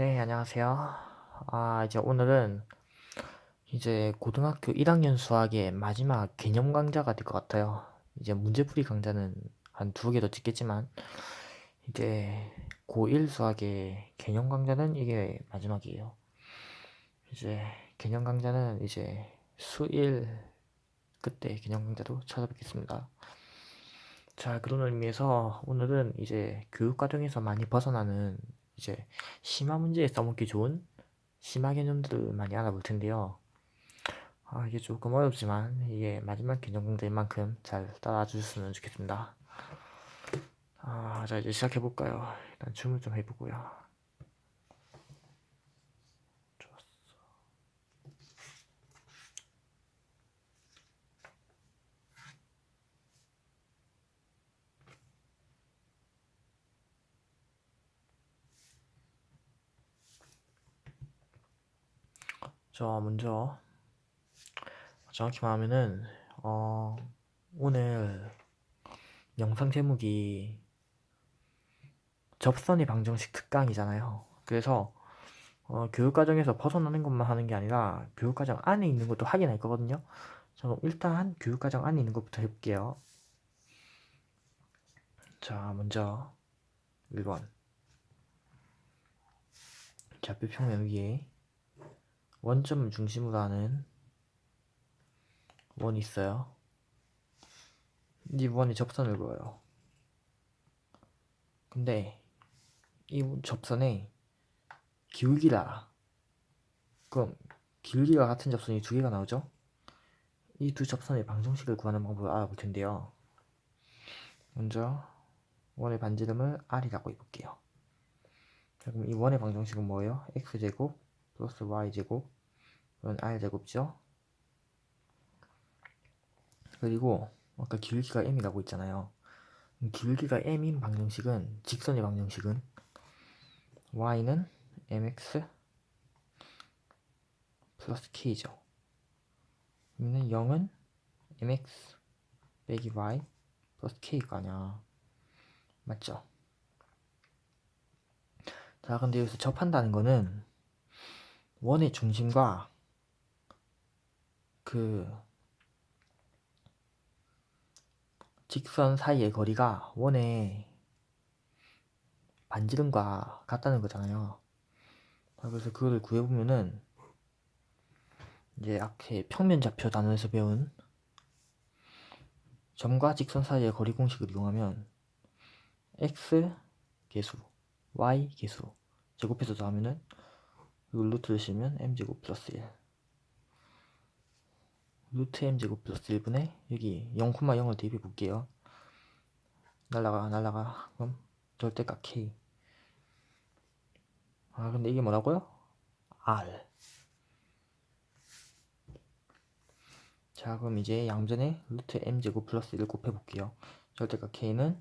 네, 안녕하세요. 아, 이제 오늘은 이제 고등학교 1학년 수학의 마지막 개념 강좌가 될 것 같아요. 이제 문제풀이 강좌는 한 두 개 더 찍겠지만, 이제 고1 수학의 개념 강좌는 이게 마지막이에요. 이제 개념 강좌는 이제 수일 그때 개념 강좌로 찾아뵙겠습니다. 자, 그런 의미에서 오늘은 이제 교육 과정에서 많이 벗어나는 이제 심화 문제에 써먹기 좋은 심화 개념들을 많이 알아볼 텐데요. 아, 이게 조금 어렵지만 이게 마지막 개념 강좌인 만큼 잘 따라와 주셨으면 좋겠습니다. 아, 자 이제 시작해 볼까요? 일단 춤을 좀 해보고요. 자, 먼저 정확히 말하면은 어, 오늘 영상 제목이 접선의 방정식 특강이잖아요. 그래서 어, 교육과정에서 벗어나는 것만 하는 게 아니라 교육과정 안에 있는 것도 확인할 거거든요. 자, 그럼 일단 교육과정 안에 있는 것부터 해볼게요. 자, 먼저 1번 좌표평면 위에 원점을 중심으로 하는 원이 있어요. 이 원이 접선을 그어요. 근데 이 접선에 기울기라 그럼 기울기가 같은 접선이 두 개가 나오죠? 이 두 접선의 방정식을 구하는 방법을 알아볼 텐데요. 먼저 원의 반지름을 r이라고 해볼게요. 자, 그럼 이 원의 방정식은 뭐예요? x제곱 플러스 y제곱 이건 r제곱죠? 그리고 아까 기울기가 m이라고 있잖아요. 기울기가 m인 방정식은 직선의 방정식은 y는 mx 플러스 k죠. 그러면 0은 mx 빼기 y 플러스 k가 아니야. 맞죠? 자, 근데 여기서 접한다는 거는 원의 중심과 그 직선 사이의 거리가 원의 반지름과 같다는 거잖아요. 그래서 그거를 구해보면은 이제 앞에 평면 좌표 단원에서 배운 점과 직선 사이의 거리 공식을 이용하면 x 개수, y 개수 제곱해서 더하면은 루트를 씌면 m제곱 플러스 1 루트 m제곱 플러스 1분의 여기 0,0을 대입해 볼게요. 날라가 날라가. 그럼 절대값 k. 아 근데 이게 뭐라고요? r. 자 그럼 이제 양전에 루트 m제곱 플러스 1을 곱해 볼게요. 절대값 k는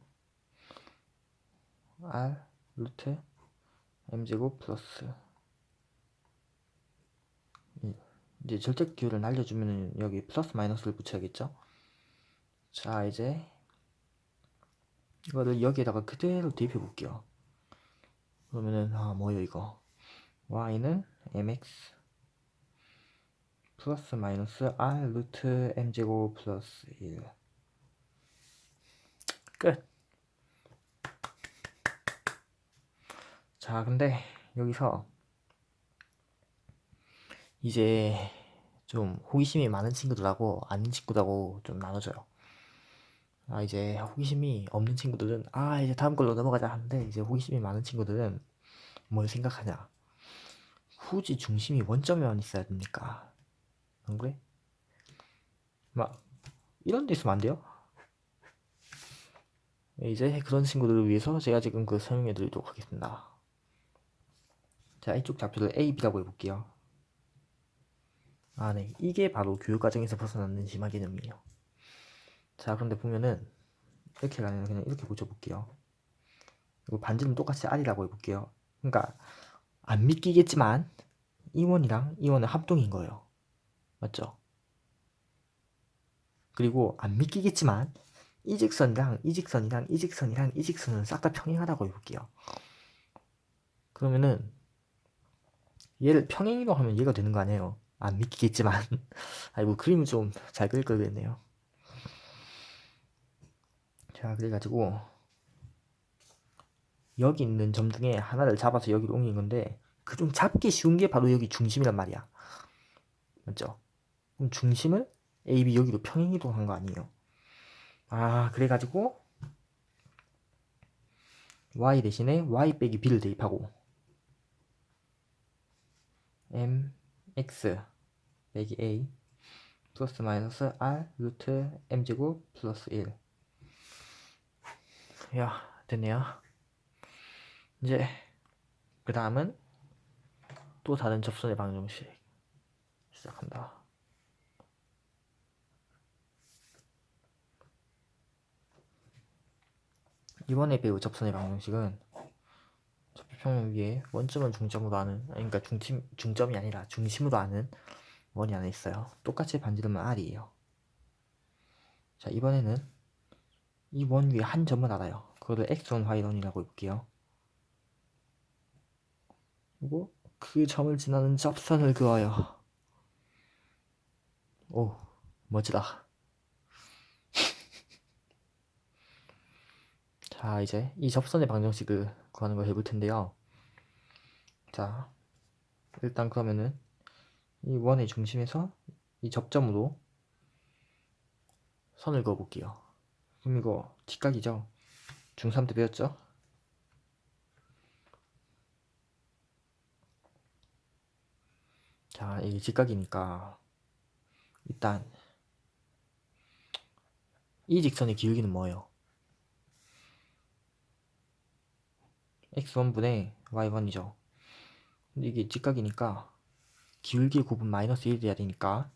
r 루트 m제곱 플러스 이제 절대 기호를 날려주면 여기 플러스 마이너스를 붙여야겠죠? 자 이제 이거를 여기에다가 그대로 대입해 볼게요. 그러면은 아 뭐예요 이거? y는 mx 플러스 마이너스 r 루트 m제곱 플러스 1 끝. 자, 근데 여기서 이제 좀 호기심이 많은 친구들하고 아닌 친구들하고 좀 나눠져요. 아, 이제 호기심이 없는 친구들은 아, 이제 다음 걸로 넘어가자 하는데 이제 호기심이 많은 친구들은 뭘 생각하냐? 후지 중심이 원점에만 있어야 됩니까? 안 그래? 막 이런 데 있으면 안 돼요? 이제 그런 친구들을 위해서 제가 지금 그 설명해 드리도록 하겠습니다. 자, 이쪽 좌표를 A, B라고 해볼게요. 아, 네. 이게 바로 교육과정에서 벗어나는 심화 개념이에요. 자, 그런데 보면은 이렇게 가면 그냥 이렇게 고쳐볼게요. 이거 반지름 똑같이 R이라고 해볼게요. 그러니까 안 믿기겠지만 이원이랑 이원은 합동인 거예요. 맞죠? 그리고 안 믿기겠지만 이 직선이랑 이 직선이랑 이 직선이랑 이 직선은 싹 다 평행하다고 해볼게요. 그러면은 얘를 평행이동 하면 얘가 되는 거 아니에요? 안 믿기겠지만. 아이고 그림을 좀 잘 그릴 걸 그랬네요. 자 그래가지고 여기 있는 점 중에 하나를 잡아서 여기로 옮긴 건데 그중 잡기 쉬운 게 바로 여기 중심이란 말이야. 맞죠? 그럼 중심을 AB 여기로 평행이동한 거 아니에요. 아 그래가지고 y 대신에 y 빼기 b를 대입하고 m x 빼기 a 플러스 마이너스 r 루트 m 제곱 플러스 1 야, 됐네요. 이제 그 다음은 또 다른 접선의 방정식 시작한다. 이번에 배울 접선의 방정식은 접평면 위에 원점은 중점으로 아니, 그러니까 중심 중점이 아니라 중심으로 하는 원이 안에 있어요. 똑같이 반지름은 r이에요. 자 이번에는 이 원 위에 한 점을 알아요. 그거를 x1, y1이라고 볼게요. 그리고 그 점을 지나는 접선을 그어요. 오, 멋지다. 자, 이제 이 접선의 방정식을 구하는 걸 해볼 텐데요. 자, 일단 그러면은 이 원의 중심에서 이 접점으로 선을 그어볼게요. 그럼 이거 직각이죠? 중3 때 배웠죠? 자, 이게 직각이니까 일단 이 직선의 기울기는 뭐예요? x1분의 y1이죠. 근데 이게 직각이니까 기울기 곱은 마이너스 1이 돼야 되니까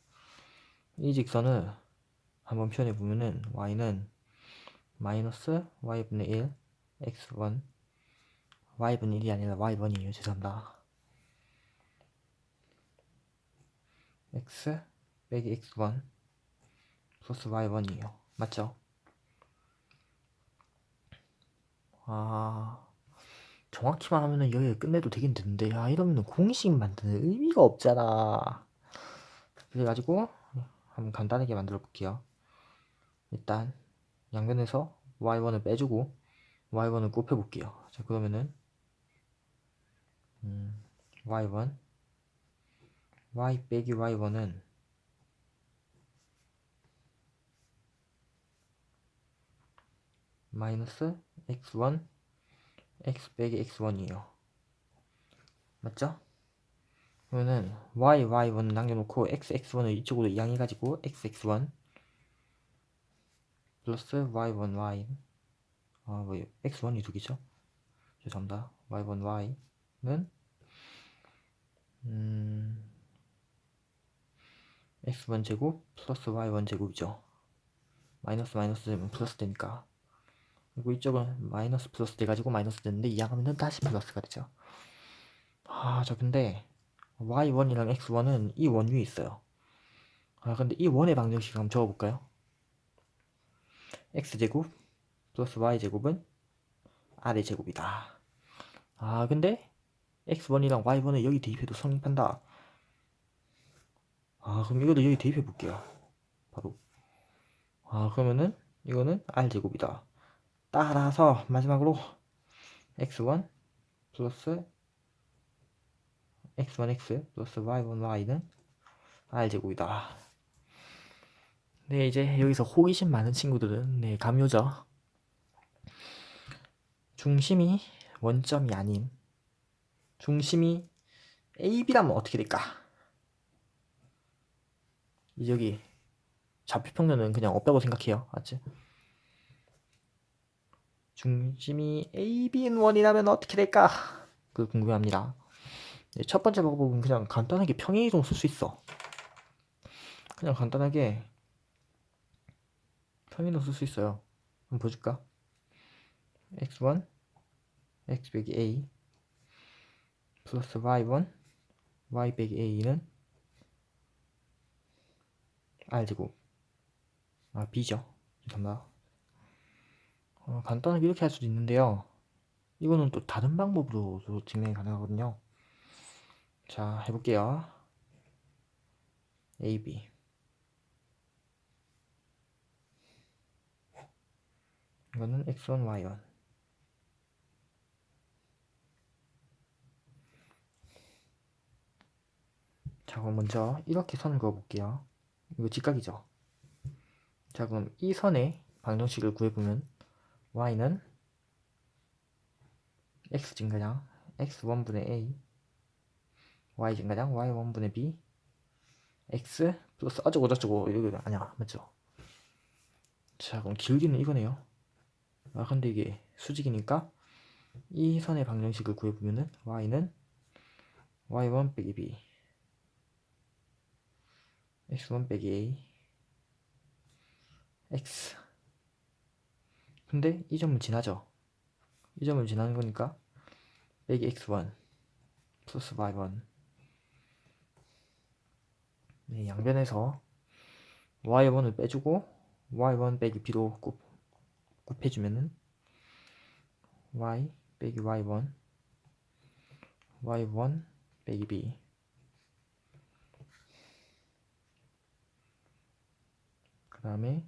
이 직선을 한번 표현해 보면은 y는 마이너스 y분의 1 x1 y분의 1이 아니라 y1이에요. 죄송합니다. x 빼기 x1 플러스 y1이에요. 맞죠? 아 정확히만 하면은 여기 끝내도 되긴 되는데 야 이러면은 공식 만드는 의미가 없잖아. 그래가지고 한번 간단하게 만들어 볼게요. 일단 양변에서 y1을 빼주고 y1을 곱해 볼게요. 자 그러면은 음, y1 y 빼기 y1은 마이너스 x1 x 빼기 x1이에요. 맞죠? 그러면은 y y1 남겨놓고 x x1을 이쪽으로 이양해가지고 x x1 플러스 y1 y 아뭐 x1이 두 개죠? 죄송합니다. y1 y는 음 x1 제곱 플러스 y1 제곱이죠. 마이너스 마이너스 되면 플러스 되니까 그리고 이쪽은 마이너스 플러스 돼가지고 마이너스 됐는데 이항하면은 다시 플러스가 되죠. 아, 저 근데 y1이랑 x1은 이 원 위에 있어요. 아, 근데 이 원의 방정식 한번 적어볼까요? x제곱 플러스 y제곱은 r의 제곱이다. 아, 근데 x1이랑 y1을 여기 대입해도 성립한다. 아, 그럼 이것도 여기 대입해 볼게요. 바로. 아, 그러면은 이거는 r제곱이다. 따라서 마지막으로 x1 플러스 x1x 플러스 y1y는 r제곱이다. 네, 이제 여기서 호기심 많은 친구들은 네, 감이 오죠. 중심이 원점이 아닌 중심이 AB라면 어떻게 될까? 여기 좌표평면은 그냥 없다고 생각해요. 맞지? 중심이 AB인 원이라면 어떻게 될까? 그 궁금합니다. 네, 첫 번째 방법은 그냥 간단하게 평행 이동 쓸 수 있어. 그냥 간단하게 평행 이동 쓸 수 있어요. 한번 보여줄까? x1 x 빼기 a 플러스 y1 y 빼기 a는 r제곱 아 b죠. 죄송합니다. 어, 간단하게 이렇게 할 수도 있는데요. 이거는 또 다른 방법으로 진행이 가능하거든요. 자, 해볼게요. A, B. 이거는 X1, Y1. 자, 그럼 먼저 이렇게 선을 그어볼게요. 이거 직각이죠? 자, 그럼 이 선의 방정식을 구해보면 y는 x 증가량 x1분의 a y 증가량 y1분의 b x 플러스 어쩌고 저쩌고 이거 아니야 맞죠? 자 그럼 길기는 이거네요 아 근데 이게 수직이니까 이 선의 방정식을 구해보면은 y는 y1 빼기 b x1 빼기 a x 근데 이 점은 지나죠. 이 점을 지나는 거니까 빼기 x1 플러스 y1 네, 양변에서 y1을 빼주고 y1 빼기 b로 곱, 곱해주면은 y 빼기 y1 y1 빼기 b. 그 다음에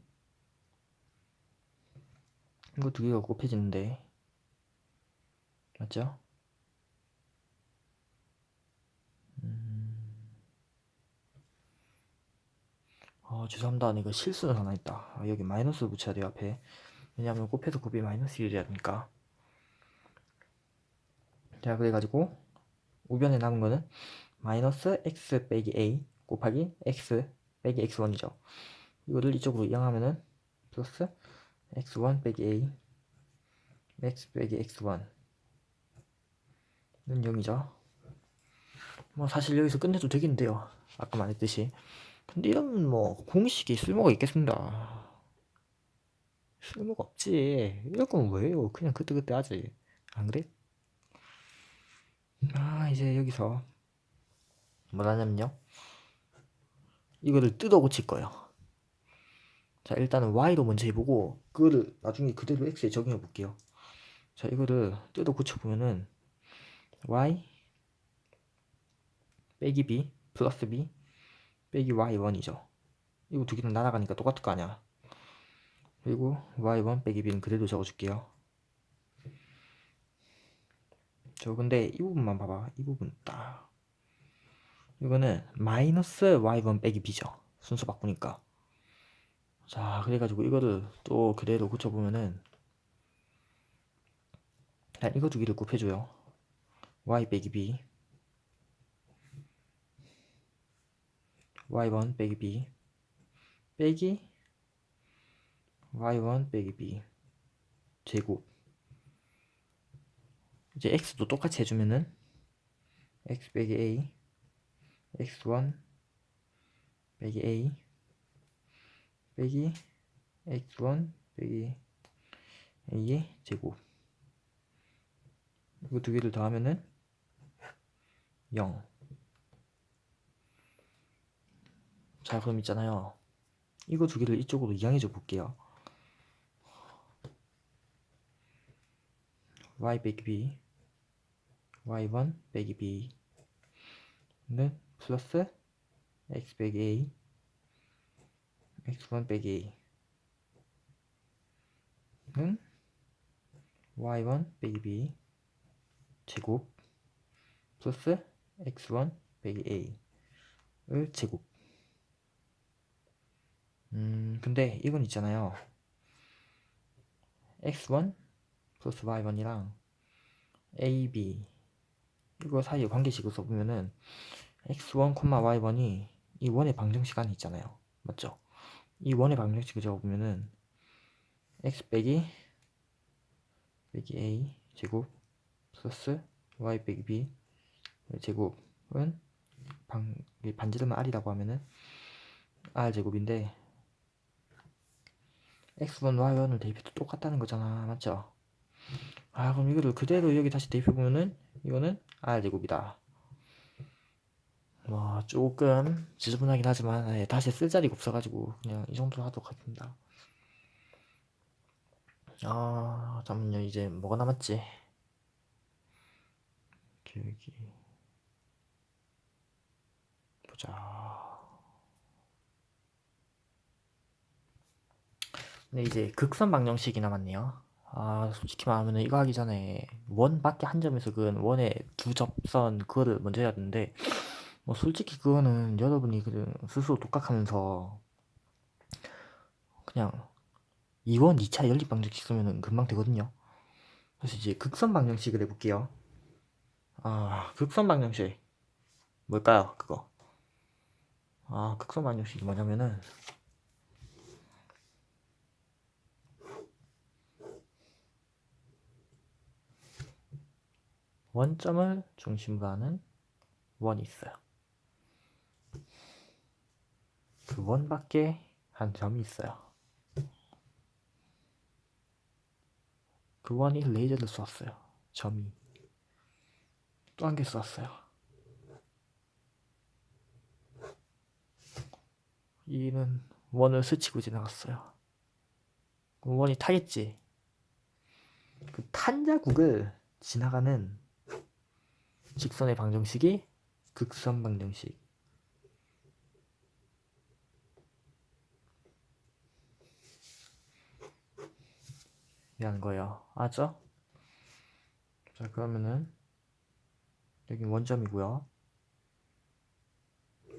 이거 두 개가 곱해지는데. 맞죠? 음... 아 죄송합니다. 이거 실수는 하나 있다. 아, 여기 마이너스 붙여야 돼요 앞에. 왜냐하면 곱해서 곱이 마이너스 1이어야 되니까. 자 그래가지고 우변에 남은 거는 마이너스 x 빼기 a 곱하기 x 빼기 x1이죠. 이거를 이쪽으로 이항하면은 플러스 x1 빼기 a. X 빼기 x1는 0이죠. 뭐 사실 여기서 끝내도 되겠는데요. 아까 말했듯이. 근데 이러면 뭐 공식이 쓸모가 있겠습니다. 쓸모가 없지. 이럴 거면 왜요? 그냥 그때그때 하지. 안 그래? 아 이제 여기서 뭐 하냐면요. 이거를 뜯어 고칠 거예요 자 일단은 y로 먼저 해보고 그거를 나중에 그대로 x에 적용해 볼게요. 자 이거를 뜯어 고쳐보면은 y 빼기 b 플러스 b 빼기 y1이죠. 이거 두 개는 날아가니까 똑같을 거 아니야. 그리고 y1 빼기 b는 그대로 적어줄게요. 저 근데 이 부분만 봐봐. 이 부분 딱. 이거는 마이너스 y1 빼기 b죠. 순서 바꾸니까 자 그래가지고 이거를 또 그대로 고쳐보면은 자, 이거 두 개를 곱해줘요. y 빼기 b. y1 빼기 b. 빼기 y1 빼기 b. 제곱. 이제 x도 똑같이 해주면은 x 빼기 a x1 빼기 a 빼기 x1 빼기 a의 제곱. 이거 두 개를 더하면은 0 자 그럼 있잖아요. 이거 두 개를 이쪽으로 이항해 줘 볼게요. Y 빼기 b. Y1 빼기 b는 플러스 x 빼기 a x1 빼기. a는 y1 빼기 b 제곱 플러스 x1 빼기 a를 제곱. 음 근데 이건 있잖아요. x1 플러스 y1이랑 ab 이거 사이에 관계식을 써보면은 x1, y1이 이 원의 안에 있잖아요. 맞죠? 이 원의 방정식을 적어보면은 x 빼기 빼기 a 제곱 플러스 y 빼기 b 제곱은 방, 반지름은 r이라고 하면은 r 제곱인데 x1, y1을 대입해도 똑같다는 거잖아 맞죠? 아 그럼 이거를 그대로 여기 다시 대입해보면은 이거는 r 제곱이다 뭐 조금 지저분하긴 하지만 예, 다시 쓸 자리가 없어가지고 그냥 이 정도로 하도록 하겠습니다. 아 잠깐만요 이제 뭐가 남았지? 기억이 보자. 네, 이제 극선 방정식이 남았네요. 아, 솔직히 말하면 이거 하기 전에 원 밖에 한 점에서 그은 원의 두 접선 그거를 먼저 해야 되는데 뭐 솔직히 그거는 여러분이 그 스스로 독학하면서 그냥 2원 2차 연립 방정식 쓰면은 금방 되거든요. 그래서 이제 극선 방정식을 해볼게요. 아, 극선 방정식 뭘까요? 그거. 아, 극선 방정식이 뭐냐면은 원점을 중심으로 하는 원이 있어요. 그 원밖에 한 점이 있어요. 그 원이 레이저를 쏘았어요. 점이. 또 한개 쏘았어요. 이는 원을 스치고 지나갔어요. 원이 타겠지. 그 탄자국을 지나가는 직선의 방정식이 극선 방정식. 이라는 거예요. 알죠? 자, 그러면은 여기 원점이고요.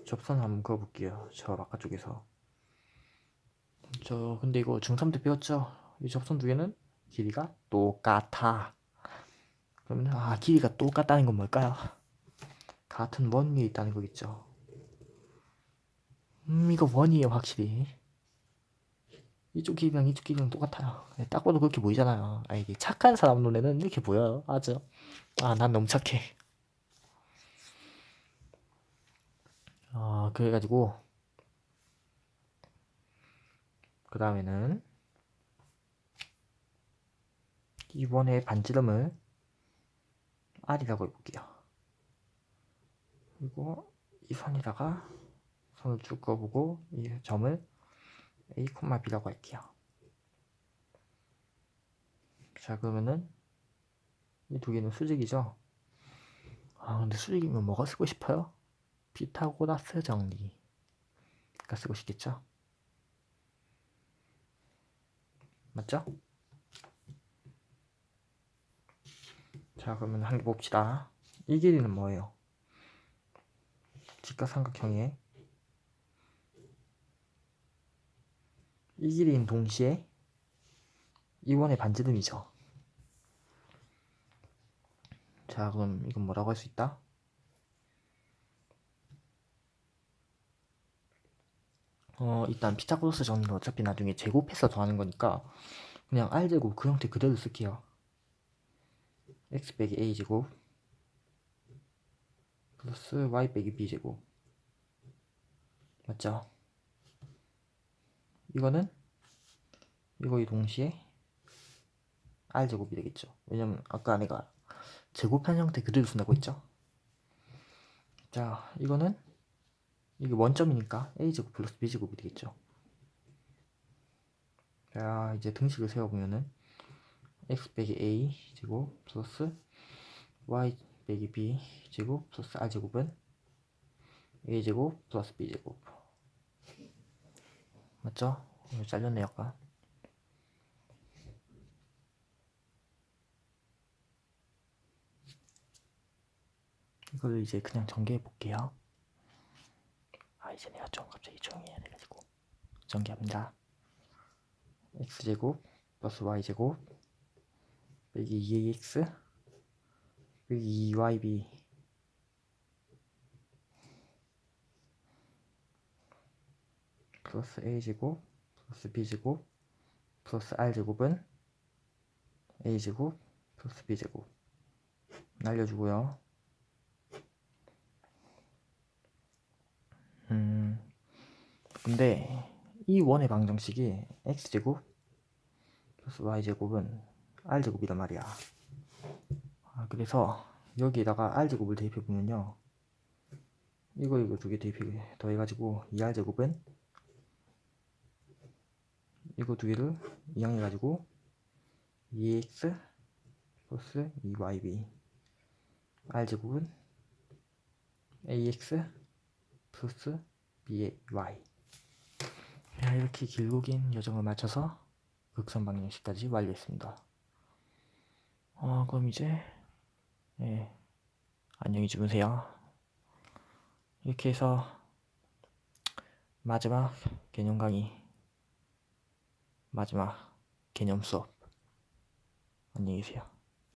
접선 한번 그어볼게요. 저 바깥쪽에서. 저 근데 이거 중3 때 배웠죠? 이 접선 두 개는 길이가 똑같아. 그러면 아 길이가 똑같다는 건 뭘까요? 같은 원 위에 있다는 거겠죠. 음 이거 원이에요 확실히. 이쪽 길이랑 이쪽 길이랑 똑같아요. 네, 딱 봐도 그렇게 보이잖아요. 아 이게 착한 사람 눈에는 이렇게 보여요. 맞죠? 아 난 너무 착해. 아 그래가지고 그 다음에는 이번에 반지름을 R이라고 해볼게요. 그리고 이 선에다가 선을 쭉 그어보고 이 점을 A, B라고 할게요. 자 그러면은 이 두 개는 수직이죠. 아 근데 수직이면 뭐가 쓰고 싶어요? 피타고라스 정리가 쓰고 싶겠죠? 맞죠? 자 그러면 한 개 봅시다. 이 길이는 뭐예요? 직각삼각형의 이 길이인 동시에 이원의 반지름이죠. 자 그럼 이건 뭐라고 할 수 있다? 어 일단 피타고라스 정리는 어차피 나중에 제곱해서 더하는 거니까 그냥 r제곱 그 형태 그대로 쓸게요. x 빼기 a 제곱 플러스 y 빼기 b 제곱 맞죠? 이거는 이거 이 동시에 r 제곱이 되겠죠. 왜냐면 아까 내가 제곱한 형태 그대로 쓴다고 했죠. 자 이거는 이게 원점이니까 a 제곱 플러스 b 제곱이 되겠죠. 자 이제 등식을 세워보면은 x 빼기 a 제곱 플러스 y 빼기 b 제곱 플러스 r 제곱은 a 제곱 플러스 b 제곱 맞죠? 이거 잘렸네 약간. 이걸 이제 그냥 전개해 볼게요. 아 이제 내가 좀 갑자기 조용히 해야 돼가지고. 전개합니다. X제곱 플러스 y제곱 빼기 2ax 빼기 2yb 플러스 a제곱 플러스 b제곱 플러스 r제곱은 a제곱 플러스 b제곱. 날려주고요. 음 근데 이 원의 방정식이 x제곱 플러스 y제곱은 r제곱이란 말이야. 아, 그래서 여기에다가 r제곱을 대입해보면요. 이거 이거 두 개 대입해 더해가지고 2r제곱은 이거 두 개를 이항해 가지고 2x 플러스 2yb r제곱은 ax 플러스 b의 y 야, 이렇게 길고 긴 여정을 마쳐서 극선 방정식까지 완료했습니다. 어, 그럼 이제 예, 안녕히 주무세요. 이렇게 해서 마지막 개념 강의 마지막 개념 수업 안녕히 계세요.